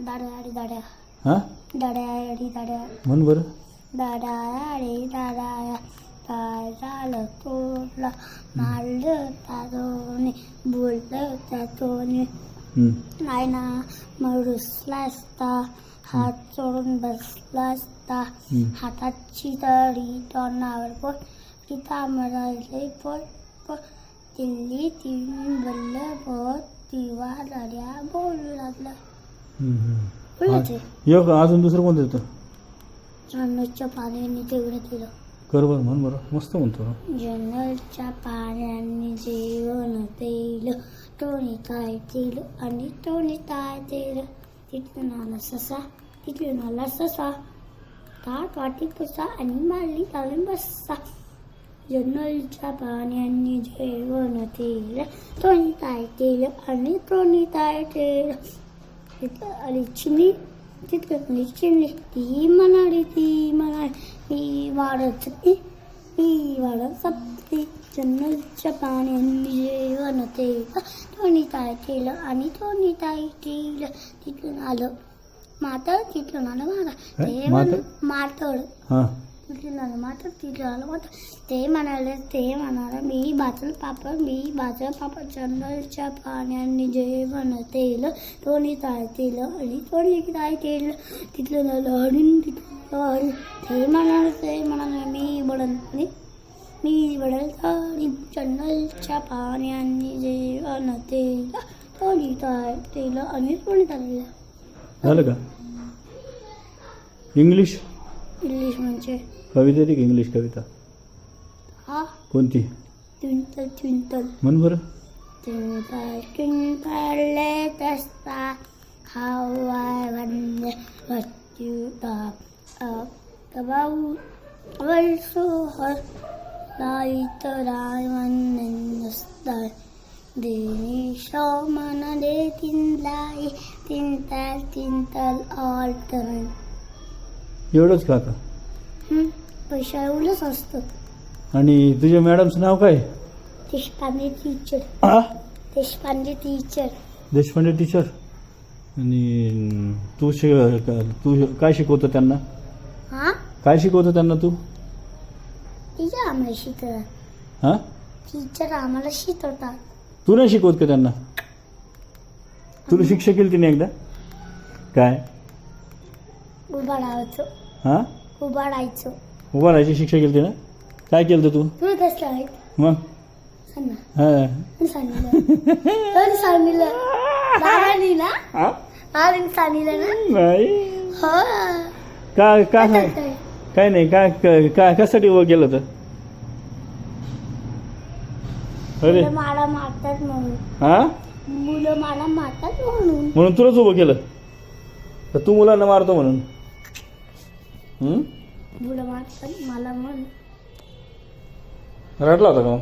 दाड्या हा? दाड्या म्हण बरं. दाड्या मारलं बोललं. नाही ना मग रुसला असता हात सोडून बसला असता. हाताची तळी तोंडावर पोट पिता मरायले पोट पोट दिल्ली तीन बल्ल पोट तिवा लढ्या बोलू लागला. एक अजून दुसरं कोणतं येतं जन्नतच्या पाण्याने तेवढं दिलं. कर बरं म्हण बरं. मस्त म्हणतो. जन्नतच्या पाण्याने जेवण पेलं टोणी काय तेल आणि टोणी काय तेल तिथून आला ससा तिथून आला ससा. ताट वाटी पुसा आणि मारली लावून बसा. जन्नलच्या पाण्याने जेवण तेल टोणी काय तेल आणि टोणी काय तेल तिथं आली चिमणी तिथं आली चिमणी ती म्हणाली ती म्हणाली मी वाढत चपली मी वाढत चपली जन्नलच्या पाण्याने जेवण तेल टोणी काय केलं आणि टोणी काय केलं तिथून आलं मातळ तिथून आलं माता काय? ते म्हणाले ते म्हणाले मी भाजल पापड मी भाजल पापड जंगलच्या पाण्याने जेवण तेल टोणी ताय तेल आणि काय केलं तिथलं हडून तिथलं ते म्हणाले ते म्हणाले मी आणि मी बडल जंगलच्या पाण्याने जेवण तेल टोणी ताय तेल आणि टोणी ताय झालं का इंग्लिश इंग्लिश म्हणजे कविता ती इंग्लिश कविता? कोणती? ट्विंकल ट्विंकल म्हण बर. Twinkle twinkle little star how I wonder what you door about were so her light the I all turn एवढंच का आता? पैसा एवढंच असतं. आणि तुझ्या मॅडमचं नाव काय? देशपांडे टीचर आ? देशपांडे टीचर देशपांडे टीचर आणि तू शि तू काय शिकवतो त्यांना? हा? काय शिकवतो त्यांना तू? टीचर आम्हाला शिकवतात. हां? टीचर आम्हाला शिकवतात. तू नाही शिकवत का त्यांना? तुला शिक्षा केली तिने एकदा? काय? उभा राहायचं. हां? उभा राहायचं उभा राहायची शिक्षा केली तिनं काय केलं होतं तू? तुला कसलं मग? सांग ना हां. कोण सांगितलं कोण सांगितलं दादानी ना? आ? दादानी सांगितलं ना? नाही. हो. का का काय सांग करताय? काय नाही काय काय काय- कशासाठी उभं केलं होतं? अरे. मुलं मला मारतात म्हणून. हा? मुलं मला मारतात म्हणून. म्हणून तुलाच उभं केलं? तर तू मुलांना मारतो म्हणून? हं? मुलं म्हणून रडला होता का